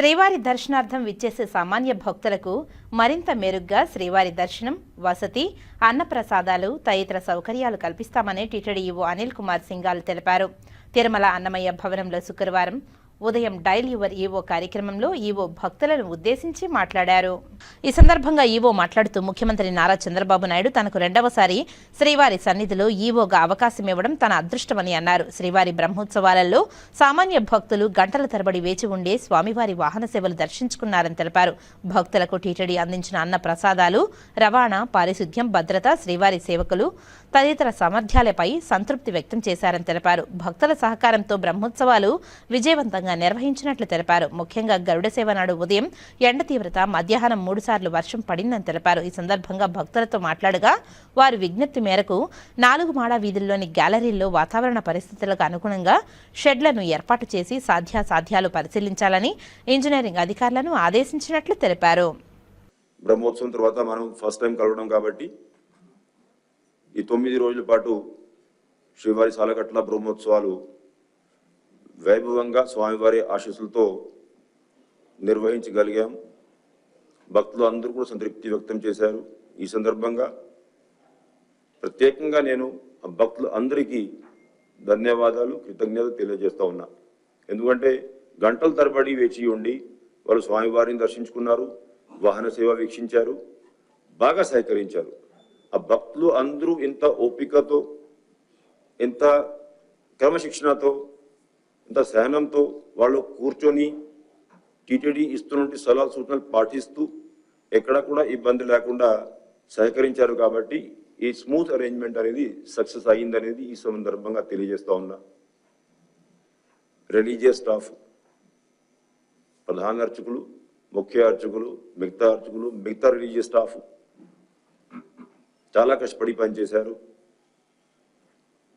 శ్రీవారి దర్శనార్థం విచ్చేసే సామాన్య భక్తులకు మరింత మెరుగ్గా శ్రీవారి దర్శనం వసతి అన్నప్రసాదాలు తదితర సౌకర్యాలు కల్పిస్తామని టీటీడీ అనిల్ కుమార్ సింగాల్ తెలిపారు. తిరుమల అన్నమయ్య భవనంలో శుక్రవారం ఉదయం డైల్ యువర్ ఈవో కార్యక్రమంలో ఈవో భక్తులను ఉద్దేశించి మాట్లాడారు. ఈ సందర్భంగా ఈవో మాట్లాడుతూ ముఖ్యమంత్రి నారా చంద్రబాబు నాయుడు తనకు రెండవసారి శ్రీవారి సన్నిధిలో ఈవోగా అవకాశం ఇవ్వడం తన అదృష్టమని అన్నారు. శ్రీవారి బ్రహ్మోత్సవాలలో సామాన్య భక్తులు గంటల తరబడి వేచి ఉండే స్వామివారి వాహన సేవలు దర్శించుకున్నారని తెలిపారు. భక్తులకు టీటీడీ అందించిన అన్న ప్రసాదాలు రవాణా పారిశుద్ధ్యం భద్రత శ్రీవారి సేవకులు తదితర సామర్థ్యాలపై సంతృప్తి వ్యక్తం చేశారని తెలిపారు. భక్తుల సహకారంతో బ్రహ్మోత్సవాలు విజయవంతంగా నిర్వహించినట్లు తెలిపారు. ముఖ్యంగా గరుడ సేవ నాడు ఉదయం ఎండ తీవ్రత మధ్యాహ్నం మూడుసార్లు వర్షం పడిందని తెలిపారు. ఈ సందర్భంగా భక్తులతో మాట్లాడగా వారి విజ్ఞప్తి మేరకు నాలుగు మాడా వీధుల్లోని గ్యాలరీల్లో వాతావరణ పరిస్థితులకు అనుగుణంగా షెడ్లను ఏర్పాటు చేసి సాధ్యాసాధ్యాలు పరిశీలించాలని ఇంజనీరింగ్ అధికారులను ఆదేశించినట్లు తెలిపారు. బ్రహ్మోత్సవం తర్వాత మనం ఫస్ట్ టైం కలవడం కాబట్టి ఈ తొమ్మిది రోజుల పాటు శ్రీవారి సాలగట్ల బ్రహ్మోత్సవాలు వైభవంగా స్వామివారి ఆశీస్సులతో నిర్వహించగలిగాం. భక్తులు అందరూ కూడా సంతృప్తి వ్యక్తం చేశారు. ఈ సందర్భంగా ప్రత్యేకంగా నేను ఆ భక్తులు అందరికీ ధన్యవాదాలు కృతజ్ఞతలు తెలియజేస్తూ ఉన్నా. ఎందుకంటే గంటల తరబడి వేచి ఉండి వాళ్ళు స్వామివారిని దర్శించుకున్నారు వాహన సేవ వీక్షించారు బాగా సహకరించారు. ఆ భక్తులు అందరూ ఇంత ఓపికతో ఇంత క్రమశిక్షణతో ఇంత సహనంతో వాళ్ళు కూర్చొని టీటీడీ ఇస్తున్నటువంటి సలహా సూచనలు పాటిస్తూ ఎక్కడ కూడా ఇబ్బంది లేకుండా సహకరించారు కాబట్టి ఈ స్మూత్ అరేంజ్మెంట్ అనేది సక్సెస్ అయ్యిందనేది ఈ సందర్భంగా తెలియజేస్తూ ఉన్నా. రిలీజియస్ స్టాఫ్ ప్రధాన అర్చకులు ముఖ్య అర్చకులు మిగతా అర్చకులు మిగతా రిలీజియస్ స్టాఫ్ చాలా కష్టపడి పనిచేశారు.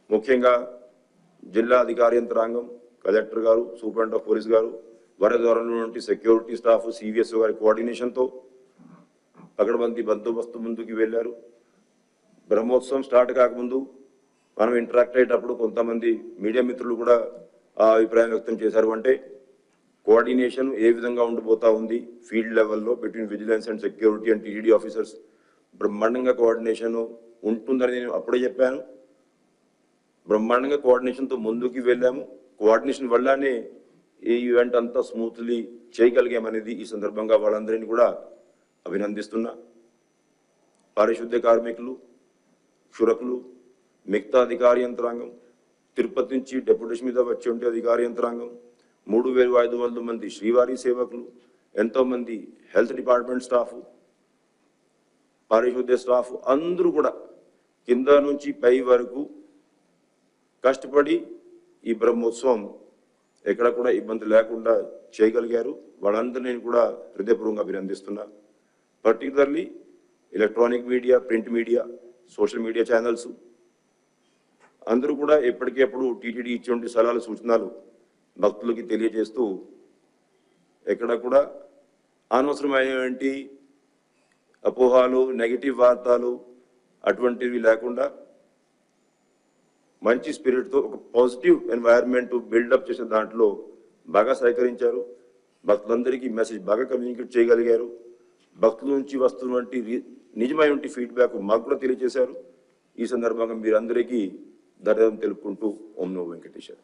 ముఖ్యంగా జిల్లా అధికార యంత్రాంగం కలెక్టర్ గారు సూపరింటెండెంట్ ఆఫ్ పోలీస్ గారు వారి సెక్యూరిటీ స్టాఫ్ సివిఎస్ గారి కోఆర్డినేషన్తో పకడ్బందీ బందోబస్తు ముందుకు వెళ్ళారు. బ్రహ్మోత్సవం స్టార్ట్ కాకముందు మనం ఇంటరాక్ట్ అయ్యేటప్పుడు కొంతమంది మీడియా మిత్రులు కూడా ఆ అభిప్రాయం వ్యక్తం చేశారు. అంటే కోఆర్డినేషన్ ఏ విధంగా ఉండిపోతా ఉంది? ఫీల్డ్ లెవెల్లో between vigilance and security and TD officers బ్రహ్మాండంగా కోఆర్డినేషన్ ఉంటుందని నేను అప్పుడే చెప్పాను. బ్రహ్మాండంగా కోఆర్డినేషన్తో ముందుకు వెళ్ళాము. కోఆర్డినేషన్ వల్లనే ఈ ఈవెంట్ అంతా స్మూత్లీ చేయగలిగామనేది ఈ సందర్భంగా వాళ్ళందరినీ కూడా అభినందిస్తున్నా. పారిశుద్ధ్య కార్మికులు క్షురకులు మిగతా అధికార యంత్రాంగం తిరుపతి నుంచి డెప్యుటేషన్ మీద వచ్చి ఉంటే అధికార యంత్రాంగం మూడు వేల ఐదు వందల మంది శ్రీవారి సేవకులు ఎంతోమంది హెల్త్ డిపార్ట్మెంట్ స్టాఫ్ పారిశుద్ధ్య స్టాఫ్ అందరూ కూడా కింద నుంచి పై వరకు కష్టపడి ఈ బ్రహ్మోత్సవం ఎక్కడ కూడా ఇబ్బంది లేకుండా చేయగలిగారు. వాళ్ళందరూ నేను కూడా హృదయపూర్వకంగా అభినందిస్తున్నా. Particularly electronic media print media social media channels అందరూ కూడా ఎప్పటికప్పుడు టీటీడీ ఇచ్చేటువంటి సలహాలు సూచనలు భక్తులకి తెలియజేస్తూ ఎక్కడ కూడా అనవసరమైనటువంటి అపోహాలు నెగిటివ్ వార్తలు అటువంటివి లేకుండా మంచి స్పిరిట్తో ఒక పాజిటివ్ ఎన్వైర్న్మెంట్ బిల్డప్ చేసిన దాంట్లో బాగా సహకరించారు. భక్తులందరికీ మెసేజ్ బాగా కమ్యూనికేట్ చేయగలిగారు. భక్తుల నుంచి వస్తున్నటువంటి నిజమైనటువంటి ఫీడ్బ్యాక్ మాకు కూడా తెలియజేశారు. ఈ సందర్భంగా మీరందరికీ ధన్యవాదం తెలుపుకుంటూ ఓం నో వెంకటేశ్వర